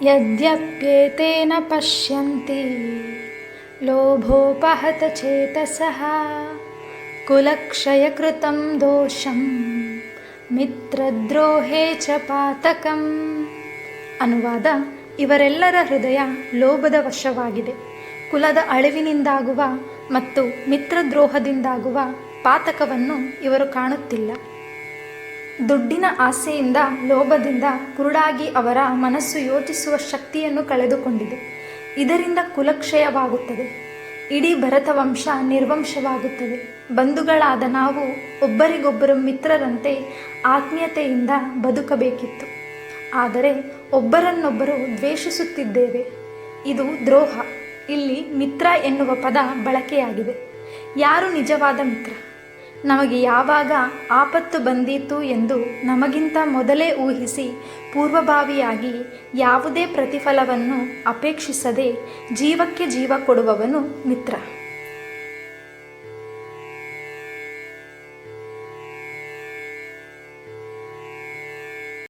यद्यप्येतेन पश्यन्ति लोभोपहतचेतसः कुलक्षयकृतं दोषं ಮಿತ್ರದ್ರೋಹೇ ಚ ಪಾತಕಂ ಅನುವಾದ ಇವರೆಲ್ಲರ ಹೃದಯ ಲೋಭದ ವಶವಾಗಿದೆ ಕುಲದ ಅಳಿವಿನಿಂದಾಗುವ ಮತ್ತು ಮಿತ್ರದ್ರೋಹದಿಂದಾಗುವ ಪಾತಕವನ್ನು ಇವರು ಕಾಣುತ್ತಿಲ್ಲ ದುಡ್ಡಿನ ಆಸೆಯಿಂದ, ಲೋಭದಿಂದ ಕುರುಡಾಗಿ ಅವರ ಮನಸ್ಸು ಯೋಚಿಸುವ ಶಕ್ತಿಯನ್ನು ಕಳೆದುಕೊಂಡಿದೆ. ಇದರಿಂದ ಕುಲಕ್ಷಯವಾಗುತ್ತದೆ. ಇಡೀ ಭರತವಂಶ ನಿರ್ವಂಶವಾಗುತ್ತದೆ. ಬಂಧುಗಳಾದ ನಾವು ಒಬ್ಬರಿಗೊಬ್ಬರು ಮಿತ್ರರಂತೆ ಆತ್ಮೀಯತೆಯಿಂದ ಬದುಕಬೇಕಿತ್ತು. ಆದರೆ ಒಬ್ಬರನ್ನೊಬ್ಬರು ದ್ವೇಷಿಸುತ್ತಿದ್ದೇವೆ. ಇದು ದ್ರೋಹ. ಇಲ್ಲಿ ಮಿತ್ರ ಎನ್ನುವ ಪದ ಬಳಕೆಯಾಗಿದೆ. ಯಾರು ನಿಜವಾದ ಮಿತ್ರ? ನಮಗೆ ಯಾವಾಗ ಆಪತ್ತು ಬಂದೀತು ಎಂದು ನಮಗಿಂತ ಮೊದಲೇ ಊಹಿಸಿ ಪೂರ್ವಭಾವಿಯಾಗಿ ಯಾವುದೇ ಪ್ರತಿಫಲವನ್ನು ಅಪೇಕ್ಷಿಸದೆ ಜೀವಕ್ಕೆ ಜೀವ ಕೊಡುವವನು ಮಿತ್ರ.